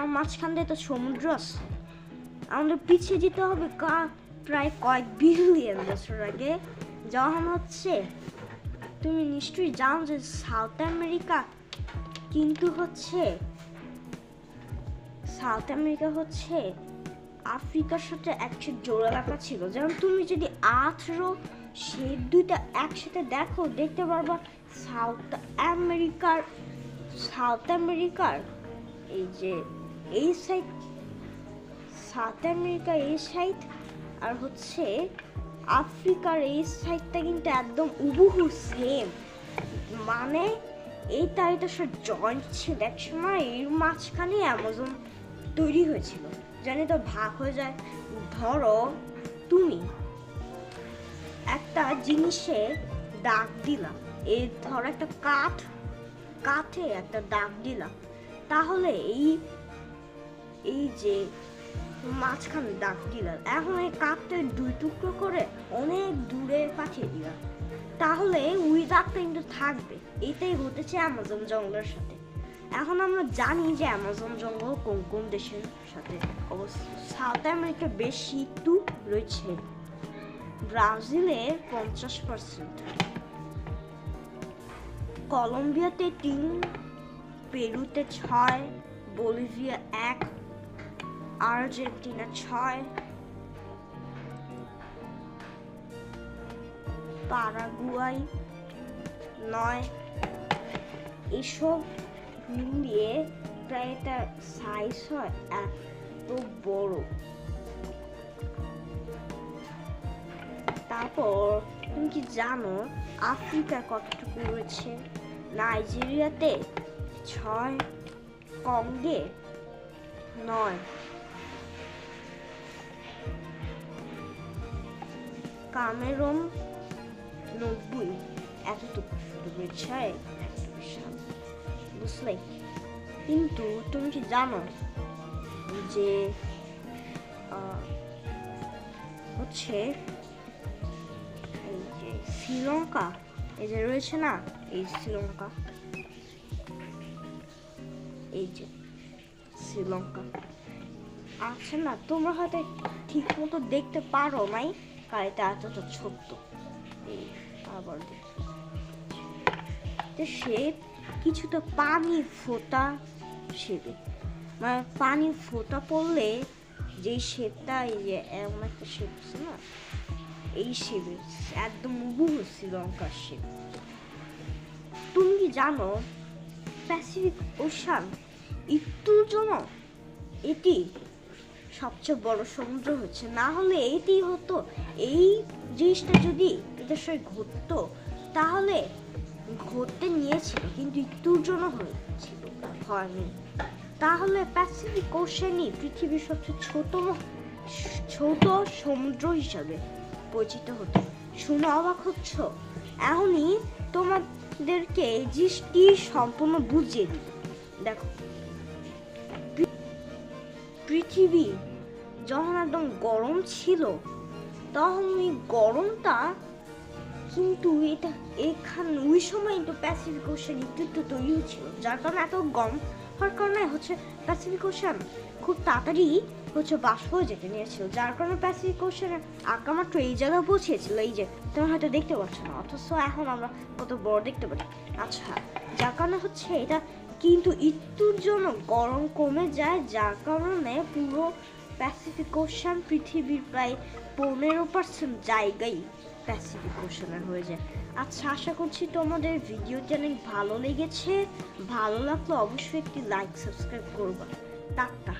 কারণ মাঝখান দিয়ে তো সমুদ্র আছে। আমাদের পিছিয়ে যেতে হবে কা প্রায় কয়েক বিলিয়ন বছর আগে। যখন হচ্ছে, তুমি নিশ্চয়ই জানো যে সাউথ আমেরিকা কিন্তু হচ্ছে, সাউথ আমেরিকা হচ্ছে আফ্রিকার সাথে একসাথে জোড়া রাখা ছিল। যেমন তুমি যদি আঠেরো সে দুইটা একসাথে দেখো, দেখতে পারবা সাউথ আমেরিকার সাউথ আমেরিকার এই যে এই সাইড সাউথ আমেরিকা এই সাইড আর হচ্ছে আফ্রিকার এই সাইডটা কিন্তু একদম উবুহু সেম মানে এই তারিটা সব জয়েন্ট ছিল। এক সময় এর মাঝখানে অ্যামাজন তৈরি হয়েছিল। জানি তো ভাগ হয়ে যায়। ধরো তুমি একটা জিনিসে দাগ দিলাম। এই ধরো একটা কাঠ, কাঠে একটা দাগ দিলাম। তাহলে এই এই যে মাঝখানে দাগ দিলাম এখন এই কাঠটা দুই টুকরো করে অনেক দূরে পাঠিয়ে দিলাম। তাহলে ওই দাগটা কিন্তু থাকবে, এটাই ঘটেছে অ্যামাজন জঙ্গলের সাথে। এখন আমরা জানি যে অ্যামাজন জঙ্গল কোন কোন দেশের সাথে অবস্থিত। সাউথ আমেরিকা বেশি একটু রয়েছে, ব্রাজিলে পঞ্চাশ পার্সেন্ট কলম্বিয়াতে তিন, পেরুতে ছয়, বলিভিয়া এক আর্জেন্টিনা ছয়। পারাগুয়াই নয়। এসব মিলিয়ে প্রায় এটা সাইজ হয় এত বড়। তারপর, তুমি কি জানো আফ্রিকা কতটুকু রয়েছে? নাইজেরিয়াতে ছয় কঙ্গে নয়। কামেরুন নব্বই এতটুকু শুধু একটা বিশাল বুঝলে? কিন্তু তুমি কি জানো যে হচ্ছে এই যে শ্রীলঙ্কা, এই যে রয়েছে না, এই শ্রীলঙ্কা, এই যে শ্রীলঙ্কা, আছে না? তোমরা হয়তো ঠিক মতো দেখতে পারো নাই। এটা এতটা ছোট্ট। আবার দেখি। তো সে কিছুটা পানি ফোটা শেপে মানে পানি ফোটা পড়লে যেই শেপটা, এই যে এমন একটা শেপ না, এই শেপে একদম বহু শ্রীলঙ্কার শেপ। তুমি কি জানো প্যাসিফিক ওশান মৃত্যুর জন্য এটি সবচেয়ে বড় সমুদ্র হচ্ছে। না হলে এটি হতো, এই জিনিসটা যদি সঙ্গে ঘটতো, তাহলে ঘটতে নিয়েছিল, কিন্তু মৃত্যুর জন্য হয়েছিল হয়নি তাহলে প্যাসিফিক ওশানই পৃথিবীর সবচেয়ে ছোট ছোট সমুদ্র হিসাবে পরিচিত হতো। শুনে অবাক হচ্ছ? এখনই তোমাদেরকে এই জিনিসটি সম্পূর্ণ বুঝিয়ে দিই। দেখো পৃথিবী যখন একদম গরম ছিল, তখন ওই গরমটা কিন্তু এটা এখান, ওই সময় একটু প্যাসিফিক ওশান একটু তৈরি হচ্ছিল। যার কারণে এত গম হওয়ার কারণে হচ্ছে প্যাসিফিক ওশান খুব তাড়াতাড়ি হচ্ছে বাষ্প যেতে নিয়েছিল, যার কারণে প্যাসিফিক ওশানের আঁকা মাত্র এই জায়গায় পৌঁছেছিল, এই যে, তোমরা হয়তো দেখতে পাচ্ছ না, অথচ এখন আমরা কত বড় দেখতে পাচ্ছি। আচ্ছা যার কারণে হচ্ছে এটা কিন্তু মৃত্যুর জন্য গরম কমে যায়, যার কারণে পুরো প্যাসিফিক ওশান পৃথিবীর প্রায় পনেরো পার্সেন্ট জায়গায় প্যাসিফিক ওশানের হয়ে যায়। আচ্ছা আশা করছি তোমাদের ভিডিওটি অনেক ভালো লেগেছে, ভালো লাগলে অবশ্যই একটি লাইক সাবস্ক্রাইব করবা। টাটা।